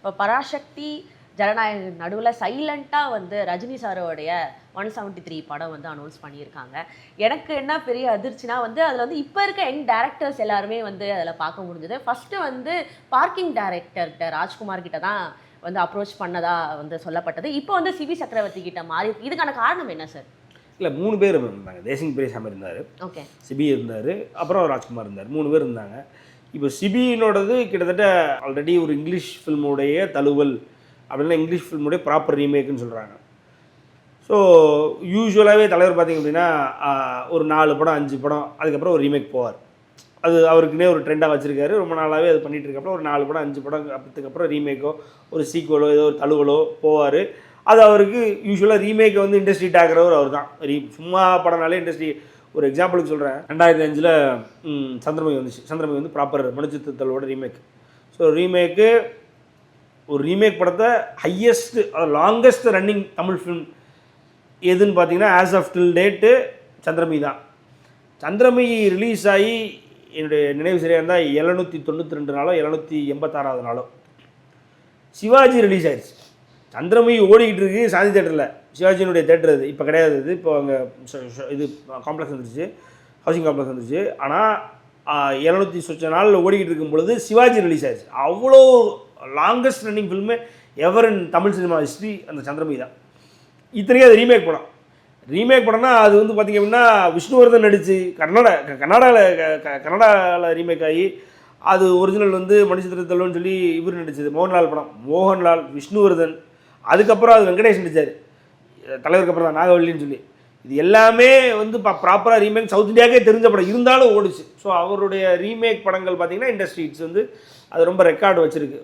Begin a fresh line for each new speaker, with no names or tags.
இப்போ பராசக்தி ஜனநாயக நடுவில் சைலண்ட்டாக வந்து ரஜினி சாரோடைய ஒன் செவன்ட்டி த்ரீ படம் வந்து அனௌன்ஸ் பண்ணியிருக்காங்க. எனக்கு என்ன பெரிய அதிர்ச்சினா வந்து அதில் வந்து இப்போ இருக்க யங் டேரக்டர்ஸ் எல்லாருமே வந்து அதில் பார்க்க முடிஞ்சது. ஃபஸ்ட்டு வந்து பார்க்கிங் டைரக்டர்கிட்ட ராஜ்குமார் கிட்ட தான் வந்து அப்ரோச் பண்ணதா வந்து சொல்லப்பட்டது. இப்போ வந்து சிவி சக்கரவர்த்தி கிட்ட மாறி. இதுக்கான காரணம் என்ன சார்
இல்லை மூணு பேர் இருந்தாங்க. தேசிங் பெரியசாமி இருந்தார்.
ஓகே
சிபி இருந்தார். அப்புறம் ராஜ்குமார் இருந்தார். மூணு பேர் இருந்தாங்க. இப்போ சிபியினோடது கிட்டத்தட்ட ஆல்ரெடி ஒரு இங்கிலீஷ் ஃபில்முடைய தழுவல் அப்படின்னா இங்கிலீஷ் ஃபில்முடைய ப்ராப்பர் ரீமேக்குன்னு சொல்கிறாங்க ஸோ யூஸ்வலாகவே தலைவர் பார்த்திங்க அப்படின்னா ஒரு நாலு படம் அஞ்சு படம் அதுக்கப்புறம் ஒரு ரீமேக் போவார். அது அவருக்குன்னே ஒரு ட்ரெண்டாக வச்சுருக்காரு. ரொம்ப நாளாகவே அது பண்ணிகிட்டு இருக்கப்போ ஒரு நாலு படம் அஞ்சு படம் அதுக்கப்புறம் ரீமேக்கோ ஒரு சீக்குவலோ ஏதோ ஒரு தழுவலோ போவார். அது அவருக்கு யூஸ்வலாக ரீமேக்கை வந்து இண்டஸ்ட்ரி டாக்குறவர் அவர் தான் ரீ சும்மா படம்னாலே இண்டஸ்ட்ரி ஒரு எக்ஸாம்பிளுக்கு சொல்கிறேன் ரெண்டாயிரத்தி அஞ்சில் சந்திரமுகி வந்துச்சு. சந்திரமுகி வந்து ப்ராப்பர் மனுச்சித்தலோட ரீமேக் ஸோ ரீமேக்கு ஒரு ரீமேக் படத்தை highest longest running Tamil film எதுன்னு பார்த்தீங்கன்னா as of till date Chandramukhi தான். சந்திரமுகி ரிலீஸ் ஆகி என்னுடைய நினைவு சரியாக இருந்தால் எழுநூற்றி தொண்ணூற்றி ரெண்டு நாளோ எழுநூற்றி எண்பத்தாறாவது நாளோ. சிவாஜி ரிலீஸ் ஆயிடுச்சு சந்திரமுகி ஓடிக்கிட்டு இருக்கு சாந்தி தேட்டரில். சிவாஜியினுடைய தேட்டர் அது. இப்போ கிடையாது இது இப்போ அங்கே இது காம்ப்ளெக்ஸ் வந்துருச்சு. ஹவுசிங் காம்ப்ளெக்ஸ் வந்துருச்சு. ஆனால் எழுநூற்றி சொச்ச நாளில் ஓடிக்கிட்டு இருக்கும் பொழுது சிவாஜி ரிலீஸ் ஆயிடுச்சு அவ்வளோ longest running film ever in Tamil cinema history அந்த சந்திரமுகி தான். இத்தனைக்கும் அது ரீமேக் படம். ரீமேக் படம்னா அது வந்து பார்த்திங்க அப்படின்னா விஷ்ணுவர்தன் நடித்து கர்நாடக கன்னடாவில் கன்னடாவில் ரீமேக் ஆகி அது ஒரிஜினல் வந்து மணிச்சித்திரத்தலன்னு சொல்லி இவர் நடித்தது மோகன்லால் படம். மோகன்லால் விஷ்ணுவர்தன் அதுக்கப்புறம் அது வெங்கடேஷ் நடித்தார் தலைவருக்கு அப்புறம் தான் நாகவல்லின்னு சொல்லி. இது எல்லாமே வந்து ப்ராப்பராக ரீமேக் சவுத் இந்தியாவுக்கே தெரிஞ்ச படம். இருந்தாலும் ஓடுச்சு. ஸோ அவருடைய ரீமேக் படங்கள் பார்த்தீங்கன்னா இண்டஸ்ட்ரீட்ஸ் வந்து அது ரொம்ப ரெக்கார்டு வச்சிருக்கு.